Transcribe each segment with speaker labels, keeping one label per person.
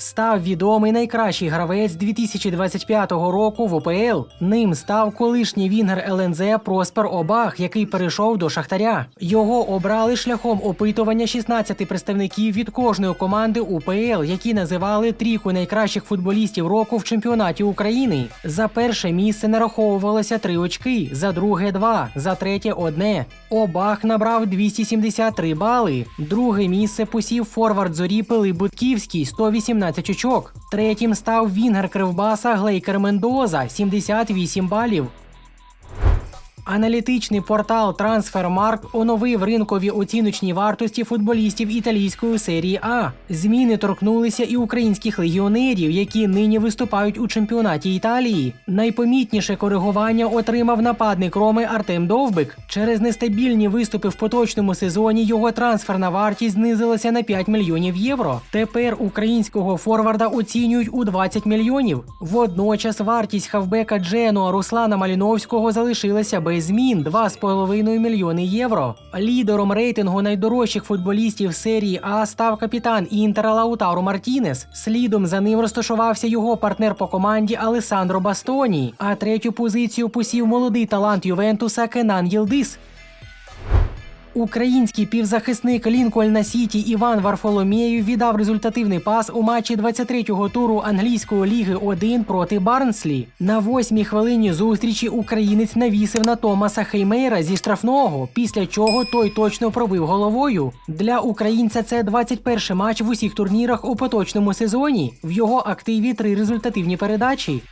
Speaker 1: Став відомий найкращий гравець 2025 року в ОПЛ. Ним став колишній вінгер ЛНЗ Проспер Обах, який перейшов до Шахтаря. Його обрали шляхом опитування 16 представників від кожної команди УПЛ, які називали трійку найкращих футболістів року в чемпіонаті України. За перше місце нараховувалося 3 очки, за друге 2, за третє одне. Обах набрав 273 бали. Друге місце посів форвард зорі Пилип Будківський 118 очок. Третім став вінгер Кривбаса Глейкер Мендоза 78 балів. Аналітичний портал Transfermarkt оновив ринкові оціночні вартості футболістів італійської серії А. Зміни торкнулися і українських легіонерів, які нині виступають у чемпіонаті Італії. Найпомітніше коригування отримав нападник Роми Артем Довбик. Через нестабільні виступи в поточному сезоні його трансферна вартість знизилася на 5 мільйонів євро. Тепер українського форварда оцінюють у 20 мільйонів. Водночас вартість хавбека Дженуа Руслана Маліновського залишилася без змін 2,5 мільйони євро. Лідером рейтингу найдорожчих футболістів серії А став капітан Інтера Лаутару Мартінес. Слідом за ним розташувався його партнер по команді Алесандро Бастоні. А третю позицію посів молодий талант Ювентуса Кенан Єлдис. Український півзахисник Лінкольна Сіті Іван Варфоломєєв віддав результативний пас у матчі 23-го туру англійської ліги 1 проти Барнслі. На восьмій хвилині зустрічі українець навісив на Томаса Хеймейра зі штрафного, після чого той точно пробив головою. Для українця це 21-й матч в усіх турнірах у поточному сезоні. В його активі три результативні передачі.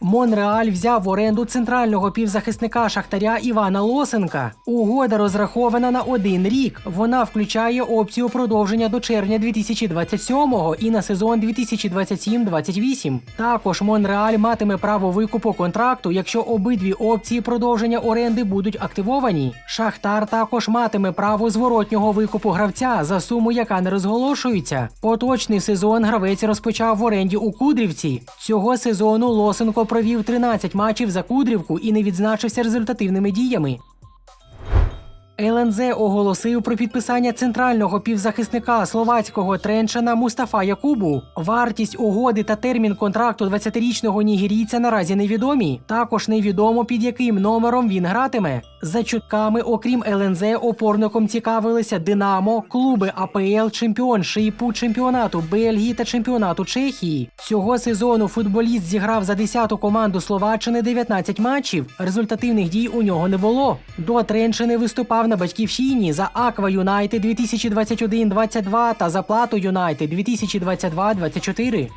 Speaker 1: Монреаль взяв в оренду центрального півзахисника Шахтаря Івана Лосенка. Угода розрахована на один рік. Вона включає опцію продовження до червня 2027-го і на сезон 2027-28. Також Монреаль матиме право викупу контракту, якщо обидві опції продовження оренди будуть активовані. Шахтар також матиме право зворотнього викупу гравця за суму, яка не розголошується. Поточний сезон гравець розпочав в оренді у Кудрівці. Цього сезону Лосенко провів 13 матчів за Кудрівку і не відзначився результативними діями. ЛНЗ оголосив про підписання центрального півзахисника словацького тренчана Мустафа Якубу. Вартість угоди та термін контракту 20-річного нігерійця наразі невідомі. Також невідомо під яким номером він гратиме. За чутками, окрім ЛНЗ, опорником цікавилися Динамо, клуби АПЛ, чемпіоншипу, чемпіонату Бельгії та чемпіонату Чехії. Цього сезону футболіст зіграв за 10-ту команду Словаччини 19 матчів. Результативних дій у нього не було. До Тренчини виступав на батьківщині за Аква Юнайтед 2021-22 та за плату Юнайтед 2022-24.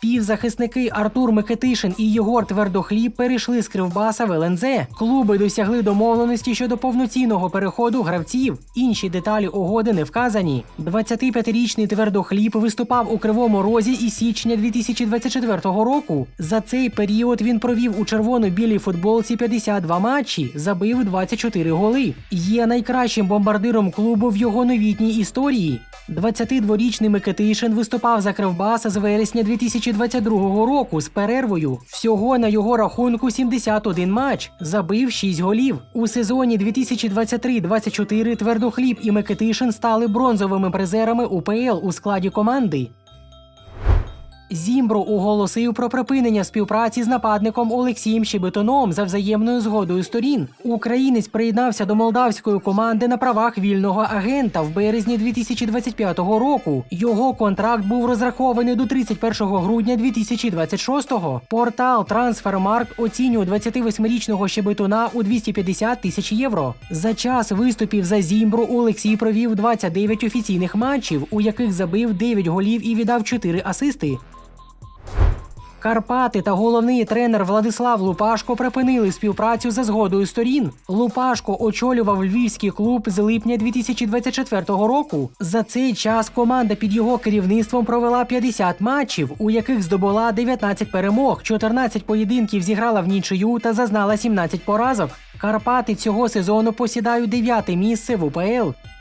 Speaker 1: Півзахисники Артур Микитишин і Єгор Твердохліб перейшли з Кривбаса в ЛНЗ. Клуби досягли домовленості щодо повноцінного переходу гравців. Інші деталі угоди не вказані. 25-річний Твердохліб виступав у Кривому Розі із січня 2024 року. За цей період він провів у червоно-білій футболці 52 матчі, забив 24 голи. Є найкращим бомбардиром клубу в його новітній історії. 22-річний Микитишин виступав за Кривбас з вересня 2022 року з перервою. Всього на його рахунку 71 матч, забив 6 голів. У сезоні 2023-24 Твердохліб і Микитишин стали бронзовими призерами УПЛ у складі команди. Зімбро оголосив про припинення співпраці з нападником Олексієм Щебетоном за взаємною згодою сторін. Українець приєднався до молдавської команди на правах вільного агента в березні 2025 року. Його контракт був розрахований до 31 грудня 2026-го. Портал Transfermarkt оцінює 28-річного Щебетона у 250 тисяч євро. За час виступів за Зімбру Олексій провів 29 офіційних матчів, у яких забив 9 голів і віддав 4 асисти. Карпати та головний тренер Владислав Лупашко припинили співпрацю за згодою сторін. Лупашко очолював львівський клуб з липня 2024 року. За цей час команда під його керівництвом провела 50 матчів, у яких здобула 19 перемог, 14 поєдинків зіграла в нічию та зазнала 17 поразок. Карпати цього сезону посідають дев'яте місце в УПЛ.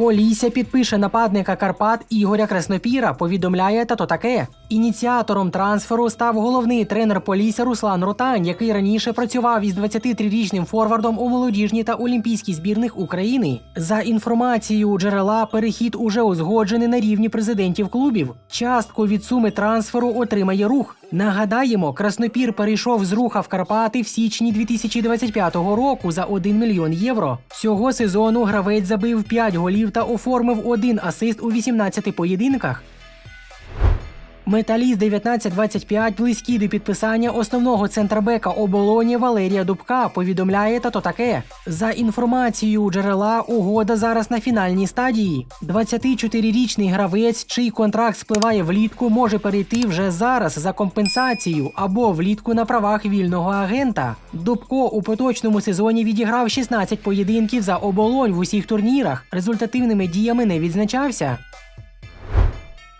Speaker 1: Полісся підпише нападника Карпат Ігоря Краснопіра, повідомляє тато таке. Ініціатором трансферу став головний тренер Полісся Руслан Ротань, який раніше працював із 23-річним форвардом у молодіжній та олімпійській збірних України. За інформацією джерела, перехід уже узгоджений на рівні президентів клубів. Частку від суми трансферу отримає рух. Нагадаємо, Краснопір перейшов з руха в Карпати в січні 2025 року за 1 мільйон євро. Цього сезону гравець забив 5 голів та оформив один асист у 18 поєдинках. Металіст 1925 близький до підписання основного центрбека оболоні Валерія Дубка повідомляє тато таке. За інформацією джерела, угода зараз на фінальній стадії. 24-річний гравець, чий контракт спливає влітку, може перейти вже зараз за компенсацію або влітку на правах вільного агента. Дубко у поточному сезоні відіграв 16 поєдинків за оболонь в усіх турнірах. Результативними діями не відзначався.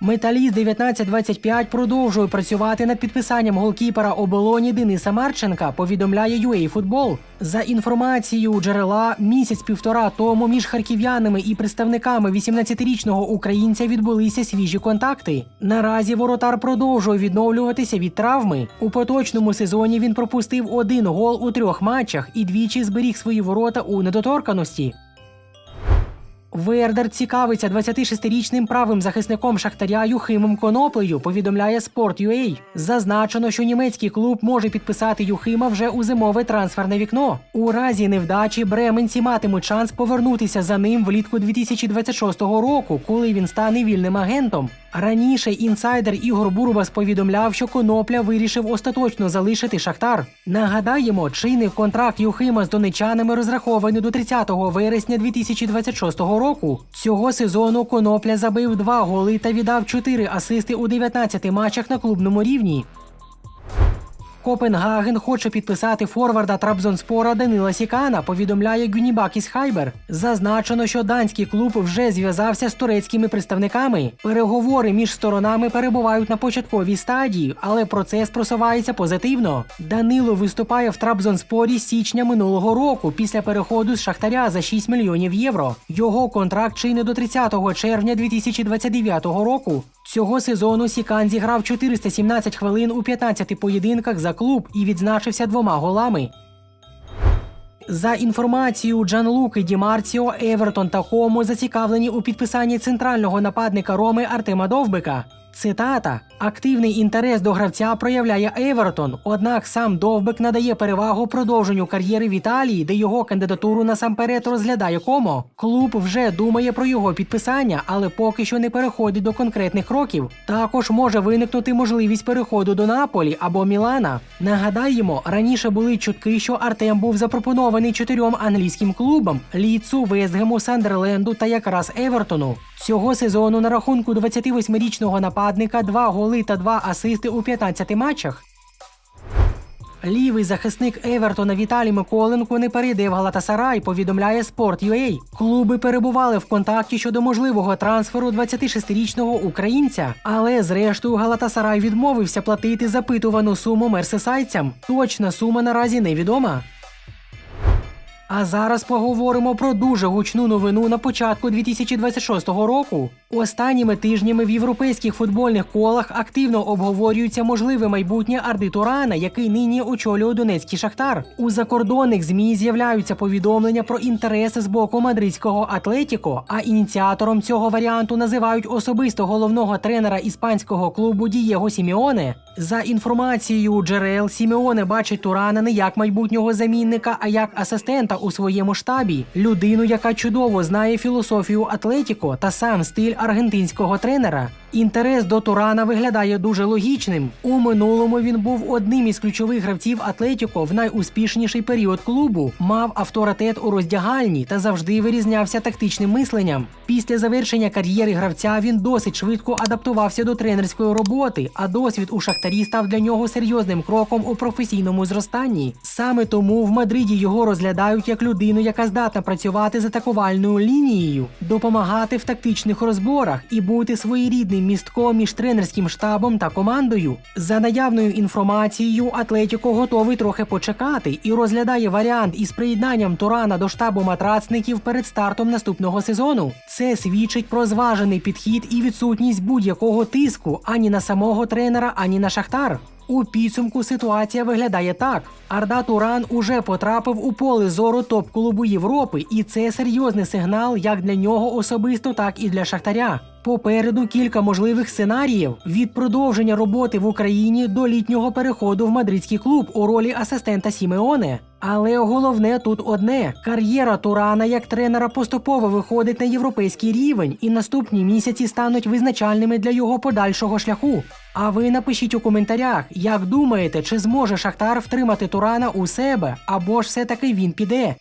Speaker 1: Металіст 1925 продовжує працювати над підписанням голкіпера оболоні Дениса Марченка, повідомляє UA Football. За інформацією джерела, місяць-півтора тому між харків'янами і представниками 18-річного українця відбулися свіжі контакти. Наразі воротар продовжує відновлюватися від травми. У поточному сезоні він пропустив один гол у трьох матчах і двічі зберіг свої ворота у недоторканості. Вердер цікавиться 26-річним правим захисником Шахтаря Юхимом Коноплею, повідомляє Sport.ua. Зазначено, що німецький клуб може підписати Юхима вже у зимове трансферне вікно. У разі невдачі бременці матимуть шанс повернутися за ним влітку 2026 року, коли він стане вільним агентом. Раніше інсайдер Ігор Бурбас повідомляв, що Конопля вирішив остаточно залишити Шахтар. Нагадаємо, чинний контракт Юхима з донечанами розрахований до 30 вересня 2026 року. Цього сезону Конопля забив два голи та віддав чотири асисти у 19 матчах на клубному рівні. Копенгаген хоче підписати форварда Трабзонспора Данила Сікана, повідомляє Гюнібакіс Хайбер. Зазначено, що данський клуб вже зв'язався з турецькими представниками. Переговори між сторонами перебувають на початковій стадії, але процес просувається позитивно. Данило виступає в Трабзонспорі з січня минулого року після переходу з Шахтаря за 6 мільйонів євро. Його контракт чинить до 30 червня 2029 року. Цього сезону Сікан зіграв 417 хвилин у 15 поєдинках за клуб і відзначився двома голами. За інформацією Джанлуки Ді Марціо, Евертон та Хомо зацікавлені у підписанні центрального нападника Роми Артема Довбика. Цитата: активний інтерес до гравця проявляє Евертон, однак сам Довбик надає перевагу продовженню кар'єри в Італії, де його кандидатуру насамперед розглядає Комо. Клуб вже думає про його підписання, але поки що не переходить до конкретних кроків. Також може виникнути можливість переходу до Наполі або Мілана. Нагадаємо, раніше були чутки, що Артем був запропонований чотирьом англійським клубам: Ліцу, Вестгему, Сандерленду та якраз Евертону. Цього сезону на рахунку 28-річного нападника два голи та два асисти у 15 матчах. Лівий захисник Евертона Віталій Миколенко не перейде в Галатасарай, повідомляє Sport.ua. Клуби перебували в контакті щодо можливого трансферу 26-річного українця, але зрештою Галатасарай відмовився платити запитувану суму мерсесайцям. Точна сума наразі невідома. А зараз поговоримо про дуже гучну новину на початку 2026 року. Останніми тижнями в європейських футбольних колах активно обговорюється можливе майбутнє Арди Турана, який нині очолює Донецький Шахтар. У закордонних змі з'являються повідомлення про інтереси з боку мадридського Атлетіко. А ініціатором цього варіанту називають особисто головного тренера іспанського клубу Дієго Сіміоне. За інформацією джерел, Сімеоне бачить Турана не як майбутнього замінника, а як асистента у своєму штабі, людину, яка чудово знає філософію Атлетіко та сам стиль аргентинського тренера. Інтерес до Турана виглядає дуже логічним. У минулому він був одним із ключових гравців Атлетіко в найуспішніший період клубу, мав авторитет у роздягальні та завжди вирізнявся тактичним мисленням. Після завершення кар'єри гравця він досить швидко адаптувався до тренерської роботи, а досвід у Шахтарі став для нього серйозним кроком у професійному зростанні. Саме тому в Мадриді його розглядають як людину, яка здатна працювати з атакувальною лінією, допомагати в тактичних розборах і бути своєрідним містком між тренерським штабом та командою. За наявною інформацією, Атлетіко готовий трохи почекати і розглядає варіант із приєднанням Турана до штабу матрацників перед стартом наступного сезону. Це свідчить про зважений підхід і відсутність будь-якого тиску ані на самого тренера, ані на Шахтар. У підсумку ситуація виглядає так: Арда Туран уже потрапив у поле зору топ-клубу Європи, і це серйозний сигнал як для нього особисто, так і для Шахтаря. Попереду кілька можливих сценаріїв від продовження роботи в Україні до літнього переходу в мадридський клуб у ролі асистента Сімеоне. Але головне тут одне: кар'єра Турана як тренера поступово виходить на європейський рівень, і наступні місяці стануть визначальними для його подальшого шляху. А ви напишіть у коментарях, як думаєте, чи зможе Шахтар втримати Турана у себе, або ж все таки він піде.